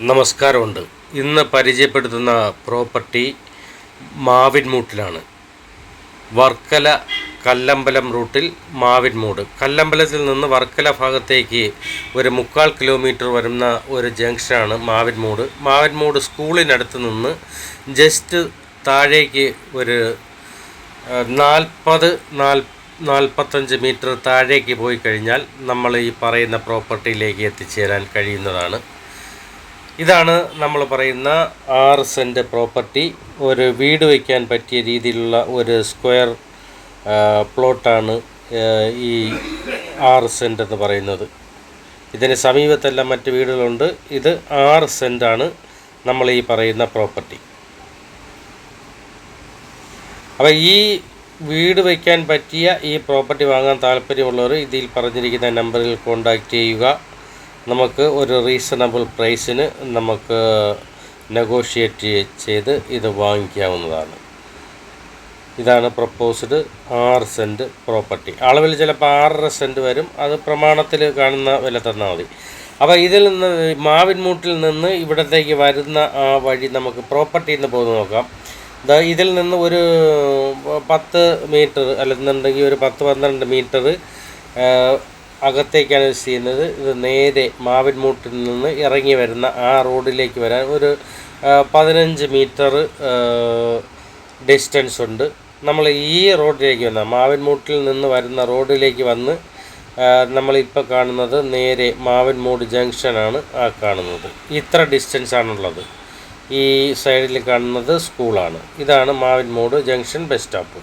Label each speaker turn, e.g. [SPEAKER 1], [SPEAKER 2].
[SPEAKER 1] നമസ്കാരമുണ്ട്. ഇന്ന് പരിചയപ്പെടുത്തുന്ന പ്രോപ്പർട്ടി മാവിൻമൂട്ടിലാണ്. വർക്കല കല്ലമ്പലം റൂട്ടിൽ മാവിൻമൂട്. കല്ലമ്പലത്തിൽ നിന്ന് വർക്കല ഭാഗത്തേക്ക് ഒരു മുക്കാൽ കിലോമീറ്റർ വരുന്ന ഒരു ജംഗ്ഷനാണ് മാവിൻമൂട്. മാവിൻമൂട് സ്കൂളിനടുത്ത് നിന്ന് ജസ്റ്റ് താഴേക്ക് ഒരു നാൽപ്പത് നാൽ നാൽപ്പത്തഞ്ച് മീറ്റർ താഴേക്ക് പോയി കഴിഞ്ഞാൽ നമ്മൾ ഈ പറയുന്ന പ്രോപ്പർട്ടിയിലേക്ക് എത്തിച്ചേരാൻ കഴിയുന്നതാണ്. ഇതാണ് നമ്മൾ പറയുന്ന ആറ് സെന്റ് പ്രോപ്പർട്ടി ഒരു വീട് വയ്ക്കാൻ പറ്റിയ രീതിയിലുള്ള ഒരു സ്ക്വയർ പ്ലോട്ടാണ് ഈ ആറ് സെന്റ് എന്ന് പറയുന്നത്. ഇതിന് സമീപത്തെല്ലാം മറ്റ് വീടുകളുണ്ട്. ഇത് ആറ് സെന്റാണ് നമ്മൾ ഈ പറയുന്ന പ്രോപ്പർട്ടി അപ്പോൾ ഈ വീട് വയ്ക്കാൻ പറ്റിയ ഈ പ്രോപ്പർട്ടി വാങ്ങാൻ താല്പര്യമുള്ളവർ ഇതിൽ പറഞ്ഞിരിക്കുന്ന നമ്പറിൽ കോൺടാക്റ്റ് ചെയ്യുക. നമുക്ക് ഒരു റീസണബിൾ പ്രൈസിന് നമുക്ക് നെഗോഷിയേറ്റ് ചെയ്ത് ഇത് വാങ്ങിക്കാവുന്നതാണ്. ഇതാണ് പ്രപ്പോസ്ഡ് ആറ് സെന്റ് പ്രോപ്പർട്ടി അളവിൽ ചിലപ്പോൾ ആറര സെന്റ് വരും. അത് പ്രമാണത്തിൽ കാണുന്ന വില തന്നാൽ മതി. അപ്പോൾ ഇതിൽ നിന്ന് മാവിൻമൂട്ടിൽ നിന്ന് ഇവിടത്തേക്ക് വരുന്ന ആ വഴി നമുക്ക് പ്രോപ്പർട്ടിയിൽ നിന്ന് പോകുന്ന നോക്കാം. ഇതിൽ നിന്ന് ഒരു പത്ത് മീറ്റർ അല്ലെന്നുണ്ടെങ്കിൽ ഒരു പത്ത് പന്ത്രണ്ട് മീറ്റർ അകത്തേക്കാണ് യൂസ് ചെയ്യുന്നത്. ഇത് നേരെ മാവിൻമൂട്ടിൽ നിന്ന് ഇറങ്ങി വരുന്ന ആ റോഡിലേക്ക് വരാൻ ഒരു പതിനഞ്ച് മീറ്റർ ഡിസ്റ്റൻസ് ഉണ്ട്. നമ്മൾ ഈ റോഡിലേക്ക് വന്ന മാവിൻമൂട്ടിൽ നിന്ന് വരുന്ന റോഡിലേക്ക് വന്ന് നമ്മളിപ്പോൾ കാണുന്നത് നേരെ മാവിൻമൂട് ജംഗ്ഷനാണ് ആ കാണുന്നത്. ഇത്ര ഡിസ്റ്റൻസ് ആണുള്ളത്. ഈ സൈഡിൽ കാണുന്നത് സ്കൂളാണ് ഇതാണ് മാവിൻമൂട് ജംഗ്ഷൻ ബസ് സ്റ്റോപ്പ്